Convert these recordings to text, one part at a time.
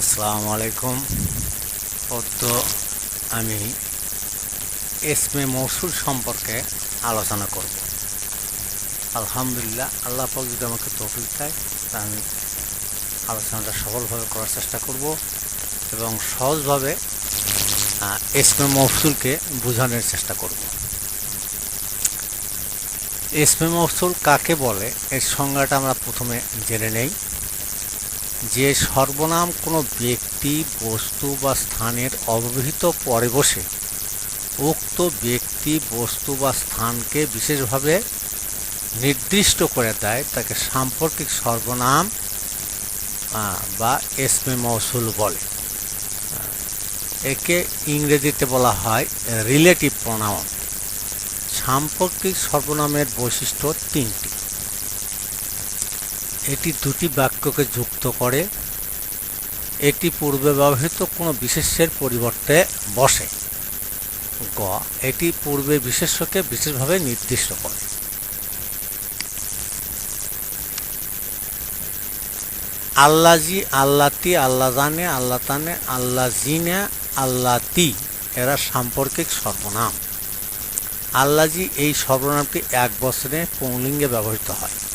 আসসালামু আলাইকুম। পদ্ম আমি এসমে মৌসুল সম্পর্কে আলোচনা করব। আলহামদুলিল্লাহ, আল্লাহ পাক যদি আমাকে তৌফিক দেয়, তা আমি আলোচনাটা সফলভাবে করার চেষ্টা করব এবং সহজভাবে এসমে মৌসুলকে বোঝানোর চেষ্টা করব। এসমে মৌসুল কাকে বলে? এর সংজ্ঞাটা আমরা প্রথমে জেনে নেই। যে সর্বনাম কোনো ব্যক্তি, বস্তু বা স্থানের অব্যবহৃত পরে বসে, উক্ত ব্যক্তি, বস্তু বা স্থানকে বিশেষভাবে নির্দিষ্ট করে দেয়, তাকে সাম্পর্কিক সর্বনাম বা এসমে মৌসুল বলে। একে ইংরেজিতে বলা হয় রিলেটিভ প্রোনাউন সাম্পর্কিক সর্বনামের বৈশিষ্ট্য তিনটি। এটি দুটি বাক্যকে যুক্ত করে। এটি পূর্বে ব্যবহৃত কোনো বিশেষ্যের পরিবর্তে বসে। গ, এটি পূর্বে বিশেষ্যকে বিশেষভাবে নির্দিষ্ট করে। আল্লাজি, আল্লাতি আল্লাহ জানে আল্লাহ তানে আল্লাহ জিনে আল্লাতি, এরা সাম্পর্কিক সর্বনাম। আল্লাজি এই সর্বনামটি এক বছরে পৌলিঙ্গে ব্যবহৃত হয়।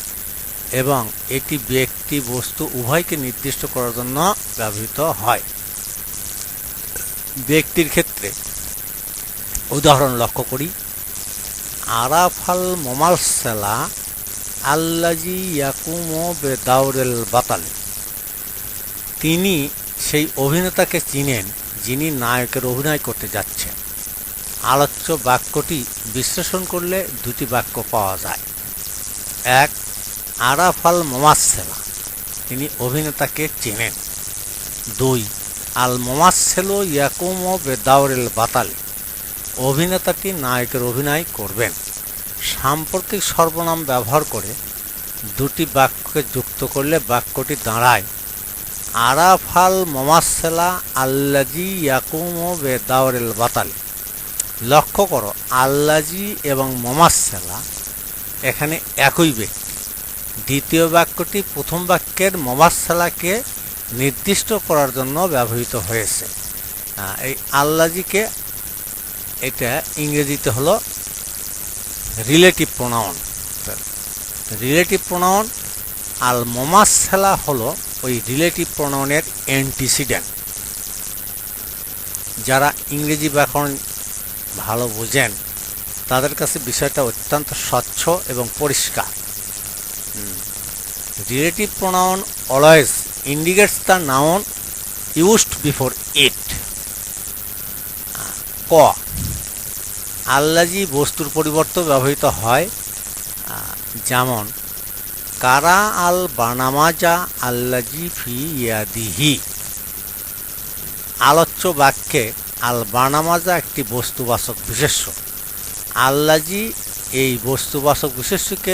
এবং এটি ব্যক্তি বস্তু উভয়কে নির্দিষ্ট করার জন্য ব্যবহৃত হয়। ব্যক্তির ক্ষেত্রে উদাহরণ লক্ষ্য করি। আরাফাল মোমালসেলা আল্লাজি ইয়াকুমো বেদাউরেল বাতালে। তিনি সেই অভিনেতাকে চিনেন যিনি নায়কের অভিনয় করতে যাচ্ছেন। আলোচ্য বাক্যটি বিশ্লেষণ করলে দুটি বাক্য পাওয়া যায়। এক আরাফাল মোমাসেলা তিনি অভিনেতাকে চেনেন। দুই, আল মোমাসেলো ইয়াকুমো বেদাউরেল বাতালে। অভিনেতাটি নায়কের অভিনয় করবেন। সাম্প্রতিক সর্বনাম ব্যবহার করে দুটি বাক্যকে যুক্ত করলে বাক্যটি দাঁড়ায়। আরাফাল মোমাসেলা আল্লাজি ইয়াকুমো বেদাউরেল বাতালে। লক্ষ্য করো, আল্লাজি এবং মোমাসেলা এখানে একই ব্যক্তি। দ্বিতীয় বাক্যটি প্রথম বাক্যের মমাসালাকে নির্দিষ্ট করার জন্য ব্যবহৃত হয়েছে। এই আল্লাজিকে এটা ইংরেজিতে হলো রিলেটিভ প্রোনাউন রিলেটিভ প্রোনাউন আল মমাসালা হলো ওই রিলেটিভ প্রোনাউনের অ্যান্টিসিডেন্ট যারা ইংরেজি ব্যাকরণ ভালো বোঝেন, তাদের কাছে বিষয়টা অত্যন্ত স্বচ্ছ এবং পরিষ্কার। Relative pronoun always indicates the noun used before it. ক, আল্লাজি বস্তুর পরিবর্তে ব্যবহৃত হয়, যেমন, কারা আল বানামাজা আল্লাজি ফি ইয়াদিহি। আলোচ্য বাক্যে আল বানামাজা একটি বস্তুবাচক বিশেষ্য। আল্লাজি এই বস্তুবাচক বিশেষ্যকে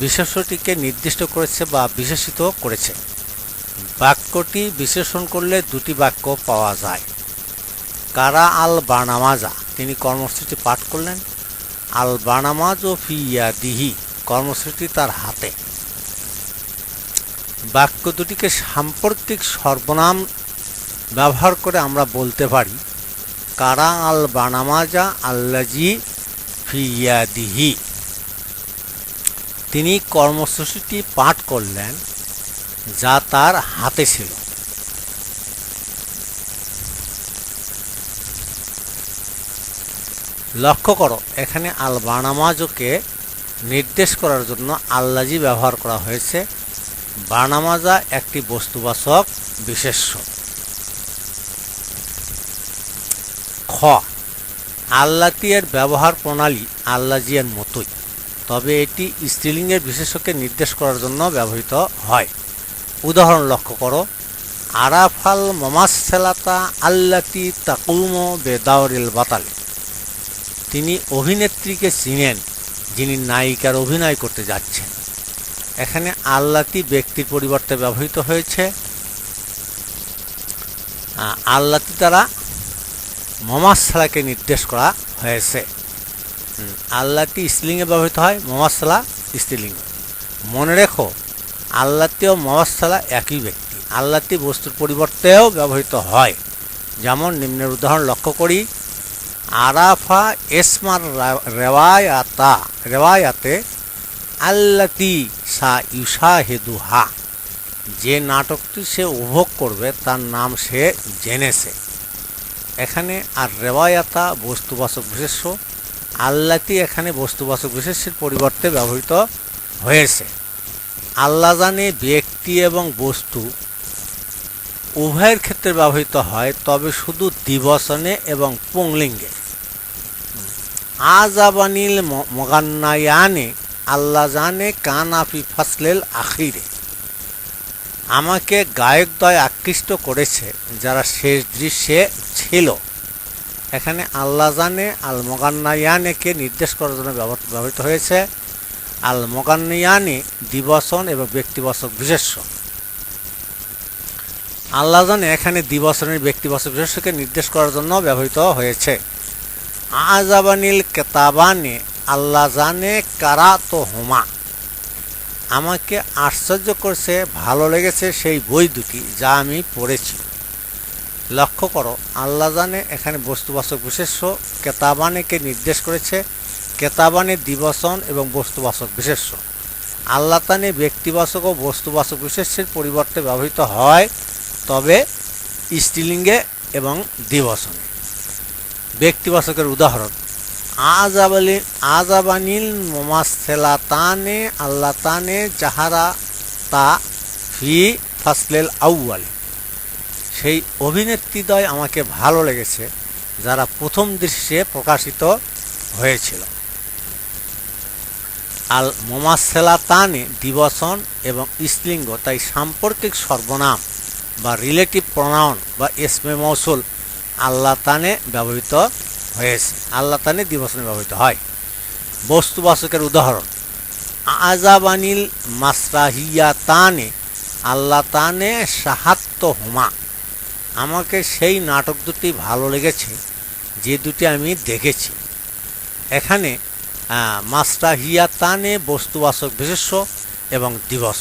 বিশেষ্যটিকে নির্দিষ্ট করেছে বা বিশেষিত করেছে। বাক্যটি বিশ্লেষণ করলে দুটি বাক্য পাওয়া যায়। কারা আল বানামাজা? তিনি কর্মসূচি পাঠ করলেন। আল বানামাজ ও ফিয়া দিহি কর্মসূচি তার হাতে। বাক্য দুটিকে সাম্প্রতিক সর্বনাম ব্যবহার করে আমরা বলতে পারি। কারা আল বানামাজা আল্লাজি ফিয়া দিহি তিনি কর্মসূচিটি পাঠ করলেন, যা তার হাতে ছিল। লক্ষ্য করো, এখানে আল বানামাজকে নির্দেশ করার জন্য আল্লাজি ব্যবহার করা হয়েছে। বানামাজা একটি বস্তুবাচক বিশেষ্য। খ আল্লাতিয়ের ব্যবহার প্রণালী আল্লাজিয়ার মতোই। তবে এটি স্ত্রীলিঙ্গের বিশেষকে নির্দেশ করার জন্য ব্যবহৃত হয়। উদাহরণ লক্ষ্য করো। আরাফাল মমাসেলাতা আল্লাতি তাকুম বেদাউরিল বাতালে। তিনি অভিনেত্রীকে চিনেন, যিনি নায়িকার অভিনয় করতে যাচ্ছেন। এখানে আল্লাতি ব্যক্তির পরিবর্তে ব্যবহৃত হয়েছে। আল্লাতি দ্বারা মমাসালাকে নির্দেশ করা হয়েছে। আল্লাহটি স্ত্রীলিঙ্গে ব্যবহৃত হয়, মমাসালা স্ত্রীলিঙ্গ। মনে রেখো আল্লাহটি ও মমাসালা একই ব্যক্তি। আল্লাতি বস্তুর পরিবর্তেও ব্যবহৃত হয়। যেমন নিম্নের উদাহরণ লক্ষ্য করি, আরাফা এসমার রেওয়ায়াতা, রেওয়ায়াতে, আল্লাতি সা ইউসাহেদুহা যে নাটকটি সে উপভোগ করবে, তার নাম সে জেনেছে। এখানে আর রেওয়ায়াতা বস্তুবাচক বিশেষ্য। আল্লাতি এখানে বস্তুবাচক বিশেষের পরিবর্তে ব্যবহৃত হয়েছে। আল্লাহ জানে ব্যক্তি এবং বস্তু উভয়ের ক্ষেত্রে ব্যবহৃত হয়, তবে শুধু দিবসনে এবং পুংলিঙ্গে। আজাবানিল মগান্নায়ানে আল্লাহ জানে কানাফি ফাসলেল আখিরে। আমাকে গায়কদ্বয় আকৃষ্ট করেছে, যারা শেষ দৃশ্যে ছিল। এখানে আল্লাহ জানে আল মোগান্নায়ানেকে নির্দেশ করার জন্য ব্যবহৃত হয়েছে। আল মোগান্নিয়ানে দিবসন এবং ব্যক্তিবাচক বিশেষ্য। আল্লাহ জানে এখানে দিবসনের ব্যক্তিবাচক বিশেষ্যকে নির্দেশ করার জন্য ব্যবহৃত হয়েছে। আজাবানিল কেতাবানে, আল্লাহ জানে কারা তো হোমা আমাকে আশ্চর্য করছে, ভালো লেগেছে সেই বই দুটি যা আমি পড়েছি। লক্ষ্য করো, আল্লাহ জানে এখানে বস্তুবাচক বিশেষ্য কেতাবানেকে নির্দেশ করেছে কেতাবানে দিবসন এবং বস্তুবাচক বিশেষ্য। আল্লাহ তানে ব্যক্তিবাচক ও বস্তুবাচক বিশেষ্যের পরিবর্তে ব্যবহৃত হয়, তবে স্ত্রীলিঙ্গে এবং দিবসনে ব্যক্তিবাচকের উদাহরণ আজাবালি আজাবানিল মোমাসেলাতানে আল্লাহ তানে যাহারা তা ফি ফাসলেল আউয়াল। সেই অভিনেত্রীদ্বয় আমাকে ভালো লেগেছে, যারা প্রথম দৃশ্যে প্রকাশিত হয়েছিল। আল মোমাসেলাতানে দিবসন এবং স্লিঙ্গ তাই সাম্পর্কিক সর্বনাম বা রিলেটিভ প্রনাউন বা এসমে মৌসুল আল্লাহ তানে ব্যবহৃত হয়েছে। আল্লাহ তানে দিবসনে ব্যবহৃত হয়। বস্তুবাচকের উদাহরণ আজাবানিল মাসরাহিয়া তানে আল্লাহ তানে হুমা আমাকে সেই নাটক দুটি ভালো লেগেছে, যে দুটি আমি দেখেছি। এখানে মাসরাহিয়া তানে বস্তুবাচক বিশেষ্য এবং দিবস।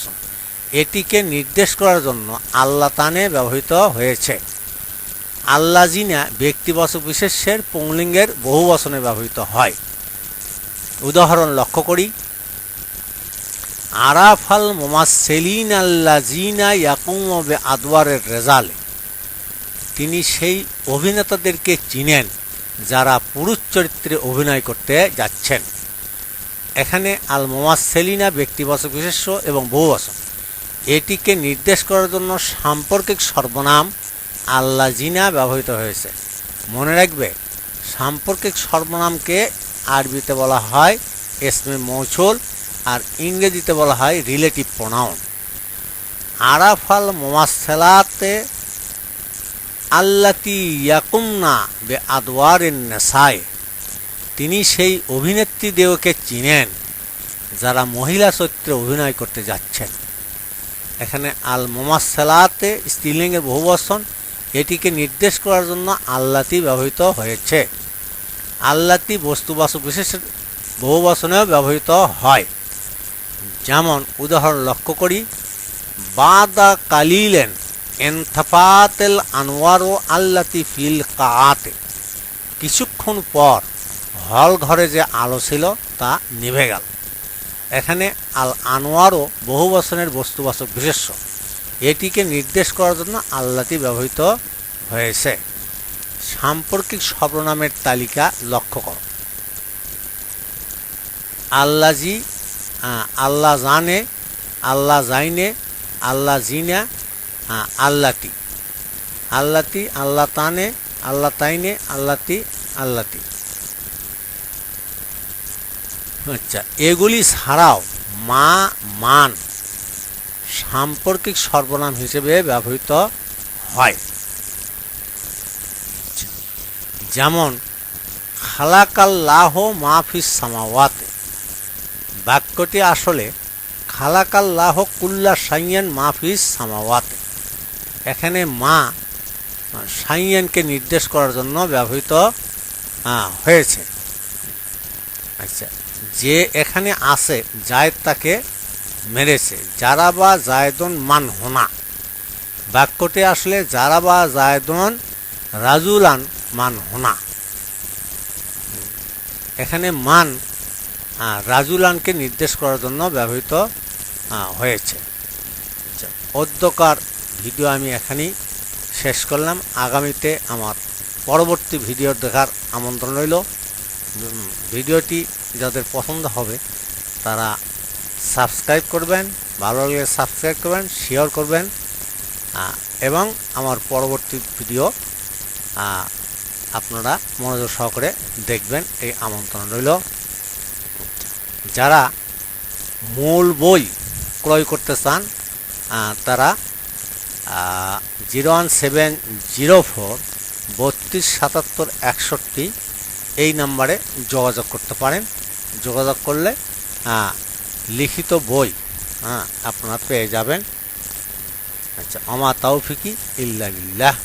এটিকে নির্দেশ করার জন্য আল্লাহ তানে ব্যবহৃত হয়েছে। আল্লাহ জিনা ব্যক্তিবাচক বিশেষ্যের পুংলিঙ্গের বহু বচনে ব্যবহৃত হয়। উদাহরণ লক্ষ্য করি। আরাফাল মোমাসেলিন আল্লা জিনা ইয়াকুমবে আদওয়ারের রেজালে। তিনি সেই অভিনেতাদেরকে চিনেন যারা পুরুষ চরিত্রে অভিনয় করতে যাচ্ছেন। এখানে আল মোমাসেলিনা ব্যক্তিবাচক বিশেষ্য এবং বহুবচন এটিকে নির্দেশ করার জন্য সাম্পর্কিক সর্বনাম আল্লাহ জিনা ব্যবহৃত হয়েছে। মনে রাখবে, সাম্পর্কিক সর্বনামকে আরবিতে বলা হয় এসমে মৌসুল আর ইংরেজিতে বলা হয় রিলেটিভ প্রোনাউন। আরাফাল মোমাসেলাতে আল্লাতি ইয়াকুমনা বে আদওয়ারেন নেশায় তিনি সেই অভিনেত্রীদেরকে চিনেন, যারা মহিলা চরিত্রে অভিনয় করতে যাচ্ছেন। এখানে আল মোমাসেলাতে স্ত্রীলিঙ্গের বহুবচন এটিকে নির্দেশ করার জন্য আল্লাতি ব্যবহৃত হয়েছে। আল্লাতি বস্তুবাচক বিশেষের বহুবচনেও ব্যবহৃত হয়। যেমন, উদাহরণ লক্ষ্য করি, বাদা কালিলেন এনথাফাতেল আনোয়ারো আল্লাতি ফিল কাতে কিছুক্ষণ পর হল ঘরে যে আলো ছিল তা নিভে গেল। এখানে আল আনোয়ারও বহু বচনের বস্তুবাচক বিশেষ্য। এটিকে নির্দেশ করার জন্য আল্লাতি ব্যবহৃত হয়েছে। সাম্পর্কিক সর্বনামের তালিকা লক্ষ্য করো। আল্লাজি আল্লাহ জানে, আল্লাহ জাইনে, আল্লাহ জিনা আল্লাতি। আল্লাতি আল্লাহ তানে আল্লাহ তাইনে আল্লাতি আল্লাতি। আচ্ছা এগুলি ছাড়াও মা, মান সাম্পর্কিক সর্বনাম হিসেবে ব্যবহৃত হয়। যেমন, খালাকাল্লাহ মাহফিস সামাওয়াতে। বাক্যটি আসলে, খালাকাল্লাহ কুল্লা সাইয়ান মাহফিস সামাওয়াতে। এখানে মা সাইয়ানকে নির্দেশ করার জন্য ব্যবহৃত হয়েছে। আচ্ছা যে এখানে আছে জায়দ তাকে মেরেছে। যারা বা জায়দন মান হোনা। বাক্যটি আসলে যারা বা জায়দন রাজুলান মান হোনা। এখানে মান রাজুলানকে নির্দেশ করার জন্য ব্যবহৃত হয়েছে। আচ্ছা, অদ্যকার ভিডিও আমি এখানেই শেষ করলাম। আগামীতে আমার পরবর্তী ভিডিও দেখার আমন্ত্রণ রইল। ভিডিওটি যাদের পছন্দ হবে, তারা সাবস্ক্রাইব করবেন, ভালো লাগলে সাবস্ক্রাইব করবেন শেয়ার করবেন। এবং আমার পরবর্তী ভিডিও আপনারা মনোযোগ সহকারে দেখবেন, এই আমন্ত্রণ রইল। যারা মূল বই ক্রয় করতে চান তারা zero one seven zero four বত্রিশ সাতাত্তর একষট্টি এই নাম্বারে যোগাযোগ করতে পারেন। যোগাযোগ করলে লিখিত বই হ্যাঁ আপনারা পেয়ে যাবেন। আচ্ছা আমা তাওফিকি ইল্লা বিল্লাহ